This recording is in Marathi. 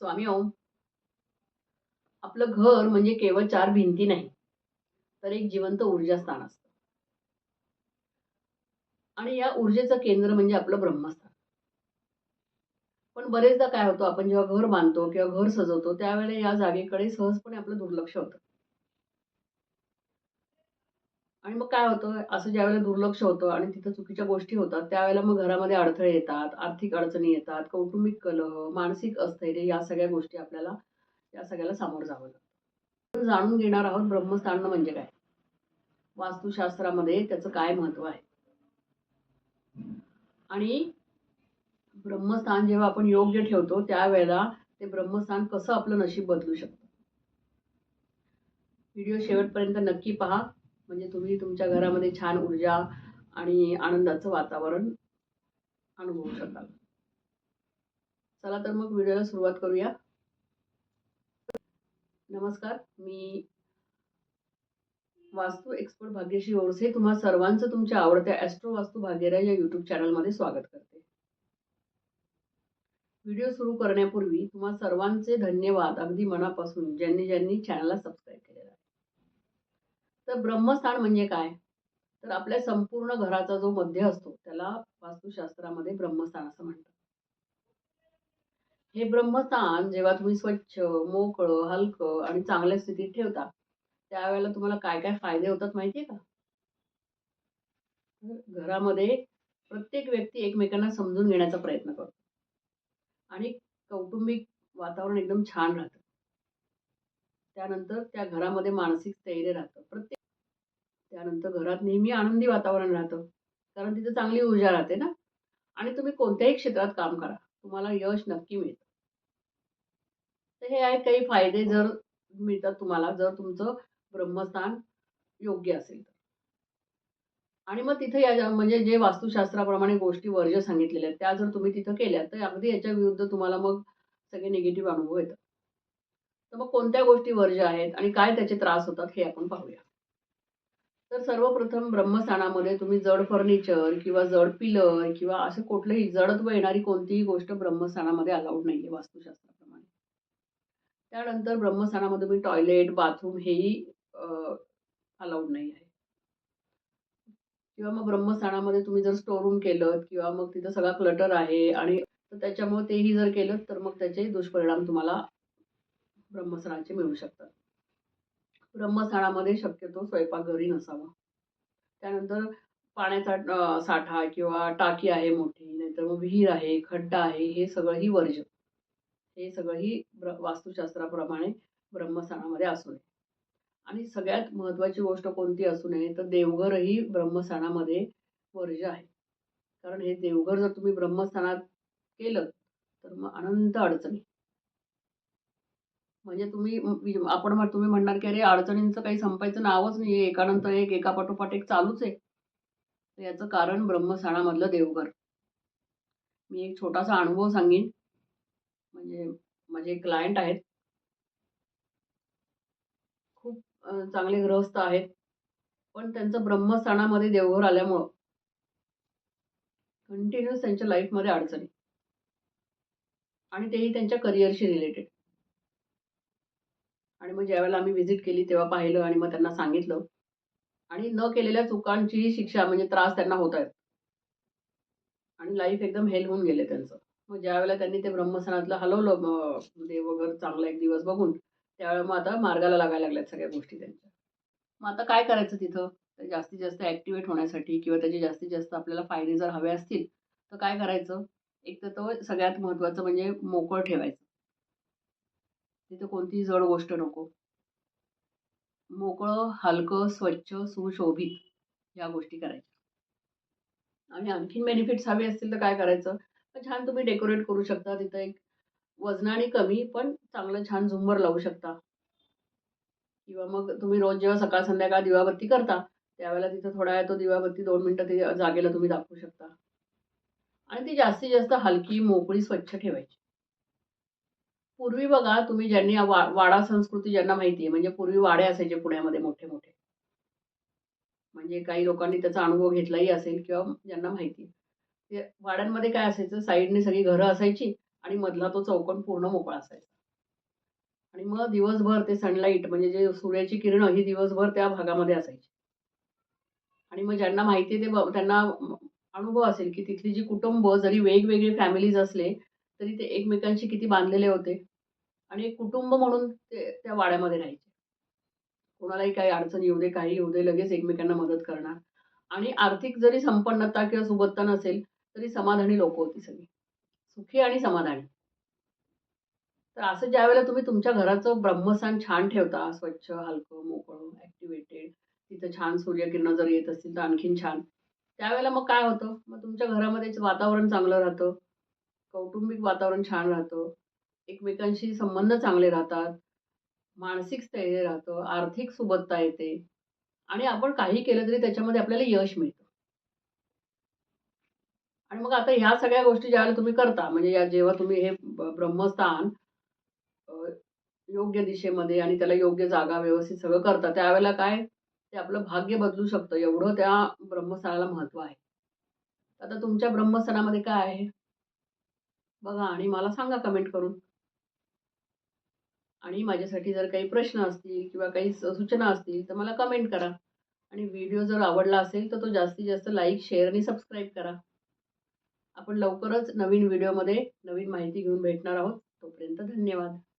स्वामी ओम. आपलं घर म्हणजे केवळ चार भिंती नाही तर एक जिवंत ऊर्जा स्थान असतं. आणि या ऊर्जेचं केंद्र म्हणजे आपलं ब्रह्मस्थान. पण बरेचदा काय होतं आपण जेव्हा घर बांधतो किंवा घर सजवतो त्यावेळेला या जागेकडे सहजपणे आपलं दुर्लक्ष होतं. आणि मग काय होतं असं ज्यावेळेला दुर्लक्ष होतं आणि तिथं चुकीच्या गोष्टी होतात त्यावेळेला मग घरामध्ये अडथळे येतात आर्थिक अडचणी येतात कौटुंबिक कलह मानसिक अस्थैर्य या सगळ्या गोष्टी आपल्याला या सगळ्याला सामोरं जावं लागतं. जाणून घेणार आहोत ब्रह्मस्थान म्हणजे काय? वास्तुशास्त्रामध्ये त्याचं काय महत्त्व आहे? आणि ब्रह्मस्थान जेव्हा आपण योग्य ठेवतो त्यावेळेला ते ब्रह्मस्थान कसं आपलं नशीब बदलू शकतं? व्हिडिओ शेवटपर्यंत नक्की पहा. म्हणजे तुम्ही तुमच्या घरामध्ये छान ऊर्जा आणि आनंदाचं वातावरण अनुभवू शकाल. चला तर मग व्हिडिओला सुरुवात करूया. नमस्कार मी वास्तू एक्सपर्ट भाग्यश्री ओरसे. तुम्हा सर्वांचं तुमच्या आवडत्या ॲस्ट्रो वास्तू भाग्यरा या यूट्यूब चॅनलमध्ये स्वागत करते. व्हिडिओ सुरू करण्यापूर्वी तुम्हा सर्वांचे धन्यवाद. अगदी मनापासून ज्यांनी ज्यांनी चॅनलला सबस्क्राईब केलेला आहे. तर ब्रह्मस्थान म्हणजे काय? तर आपल्या संपूर्ण घराचा जो मध्य असतो त्याला वास्तुशास्त्रामध्ये ब्रह्मस्थान असं म्हणतात. हे ब्रह्मस्थान जेव्हा तुम्ही स्वच्छ मोकळं हलकं आणि चांगल्या स्थितीत ठेवता त्यावेळेला तुम्हाला काय काय फायदे होतात माहितीये का? घरामध्ये प्रत्येक व्यक्ती एकमेकांना समजून घेण्याचा प्रयत्न करतो. आणि कौटुंबिक वातावरण एकदम छान राहतं. त्यानंतर त्या घरामध्ये मानसिक स्थैर्य राहतं. प्रत्येक त्यानंतर घरात नेहमी आनंदी वातावरण राहतं. कारण तिथं चांगली ऊर्जा राहते ना. आणि तुम्ही कोणत्याही क्षेत्रात काम करा. तुम्हाला यश नक्की मिळतं. तर हे आहेत काही फायदे जर मिळतात तुम्हाला जर तुमचं ब्रह्मस्थान योग्य असेल तर. आणि मग तिथे या म्हणजे जे वास्तुशास्त्राप्रमाणे गोष्टी वर्ज्य सांगितलेल्या आहेत त्या जर तुम्ही तिथं केल्या तर अगदी याच्या विरुद्ध तुम्हाला मग सगळे निगेटिव्ह अनुभव येतात. तर मग कोणत्या गोष्टी वर्ज्य आहेत आणि काय त्याचे त्रास होतात हे आपण पाहूया. तर सर्वप्रथम ब्रह्मस्थानामध्ये तुम्ही जड फर्निचर किंवा जड पिलर किंवा असं कुठलंही जडत्व येणारी कोणतीही गोष्ट ब्रह्मस्थानामध्ये अलाउड नाही आहे वास्तुशास्त्राप्रमाणे. त्यानंतर ब्रह्मस्थानामध्ये तुम्ही टॉयलेट बाथरूम हेही अलाउड नाही आहे किंवा मग ब्रह्मस्थानामध्ये तुम्ही जर स्टोरूम केलं किंवा मग तिथं सगळा क्लटर आहे आणि तर त्याच्यामुळे तेही जर केलं तर मग त्याचे दुष्परिणाम तुम्हाला ब्रह्मस्थानाचे मिळू शकतात. ब्रह्मस्थानामध्ये शक्यतो स्वयंपाकघरी नसावा. त्यानंतर पाण्याचा साठा किंवा टाकी आहे मोठी नाहीतर मग विहीर आहे खड्डा आहे हे सगळंही वर्ज्य. हे सगळंही ब्र वास्तुशास्त्राप्रमाणे ब्रह्मस्थानामध्ये असू नये. आणि सगळ्यात महत्त्वाची गोष्ट कोणती असू नये तर देवघरही ब्रह्मस्थानामध्ये वर्ज्य आहे. कारण हे देवघर जर तुम्ही ब्रह्मस्थानात केलं तर मग अनंत अडचणी. म्हणजे तुम्ही आपण तुम्ही म्हणणार की अरे अडचणींचं काही संपायचं नावच नाही आहे एकानंतर एक एका पाठोपाठ एक चालूच आहे. तर याचं कारण ब्रह्मस्थानामधलं देवघर. मी एक छोटासा अनुभव सांगेन. म्हणजे माझे क्लायंट आहेत. खूप चांगले ग्रहस्थ आहेत. पण त्यांचं ब्रह्मस्थानामध्ये देवघर आल्यामुळं कंटिन्युअस त्यांच्या लाईफमध्ये अडचणी. आणि तेही त्यांच्या करिअरशी रिलेटेड आणि मग ज्यावेळेला आम्ही व्हिजिट केली तेव्हा पाहिलं आणि मग त्यांना सांगितलं. आणि न केलेल्या चुकांची शिक्षा म्हणजे त्रास त्यांना होत आहेत. आणि लाईफ एकदम हेल होऊन गेले त्यांचं. मग ज्यावेळेला त्यांनी ते ब्रह्मसनातलं हलवलं देव वगैरे चांगला एक दिवस बघून त्यावेळेला मग आता मार्गाला लागायला लागल्यात सगळ्या गोष्टी त्यांच्या. मग आता काय करायचं तिथं? जास्तीत जास्त ॲक्टिवेट होण्यासाठी किंवा त्याचे जास्तीत जास्त आपल्याला फायदे जर हवे असतील तर काय करायचं? एक तर तो सगळ्यात महत्त्वाचं म्हणजे मोकळं ठेवायचं. तिथं कोणतीही जड गोष्ट नको. मोकळं हलकं स्वच्छ सुशोभित या गोष्टी करायच्या. आणि आणखीन बेनिफिट्स हवे असतील तर काय करायचं? तर छान तुम्ही डेकोरेट करू शकता. तिथं एक वजनाने कमी पण चांगलं छान झुंबर लावू शकता. किंवा मग तुम्ही रोज जेव्हा सकाळ संध्याकाळ दिवाबत्ती करता त्यावेळेला तिथं थोडा वेळ तो दिवाबत्ती दोन मिनटं ते जागेला तुम्ही दाखवू शकता. आणि ती जास्तीत जास्त हलकी मोकळी स्वच्छ ठेवायची. पूर्वी बघा तुम्ही ज्यांनी वा वाडा संस्कृती ज्यांना माहिती आहे म्हणजे पूर्वी वाडे असायचे पुण्यामध्ये मोठे मोठे म्हणजे काही लोकांनी त्याचा अनुभव घेतलाही असेल किंवा ज्यांना माहिती आहे. ते वाड्यांमध्ये काय असायचं साईडने सगळी घरं असायची आणि मधला तो चौकण पूर्ण मोकळा असायचा. आणि मग दिवसभर ते सनलाईट म्हणजे जे सूर्याची किरणं ही दिवसभर त्या भागामध्ये असायची. आणि मग ज्यांना माहिती आहे ते त्यांना अनुभव असेल की तिथली जी कुटुंब जरी वेगवेगळे फॅमिलीज असले तरी ते एकमेकांशी किती बांधलेले होते. आणि एक कुटुंब म्हणून ते त्या वाड्यामध्ये राहायचे. कोणालाही काही अडचण येऊ दे काही येऊ दे लगेच एकमेकांना मदत करणार. आणि आर्थिक जरी संपन्नता किंवा सुबत्ता नसेल तरी समाधानी लोक होती सगळी. सुखी आणि समाधानी. तर असं ज्या वेळेला तुम्ही तुमच्या घराचं ब्रह्मस्थान छान ठेवता स्वच्छ हलकं मोकळं ॲक्टिवेटेड तिथं छान सूर्यकिरणं जर येत असतील तर आणखीन छान. त्यावेळेला मग काय होतं? मग तुमच्या घरामध्येच वातावरण चांगलं राहतं. कौटुंबिक वातावरण छान राहतं. एकमेकांशी संबंध चांगले राहतात. मानसिक स्थैर्य राहतं. आर्थिक सुबत्ता येते. आणि आपण काही केलं तरी त्याच्यामध्ये आपल्याला यश मिळतं. आणि मग आता ह्या सगळ्या गोष्टी ज्यावेळेला तुम्ही करता म्हणजे या जेव्हा तुम्ही हे ब्रह्मस्थान योग्य दिशेमध्ये आणि त्याला योग्य जागा व्यवस्थित सगळं करता त्यावेळेला काय? ते आपलं भाग्य बदलू शकतं. एवढं त्या ब्रह्मस्थानाला महत्त्व आहे. आता तुमच्या ब्रह्मस्थानामध्ये काय आहे? बघा आणि मला सांगा कमेंट करून. आणि माझ्यासाठी जर काही प्रश्न असतील किंवा काही स- सूचना असतील तर मला कमेंट करा. आणि व्हिडिओ जर आवडला असेल तर तो जास्तीत जास्त लाईक शेअर आणि सबस्क्राईब करा. आपण लवकरच नवीन व्हिडिओमध्ये नवीन माहिती घेऊन भेटणार आहोत. तोपर्यंत धन्यवाद.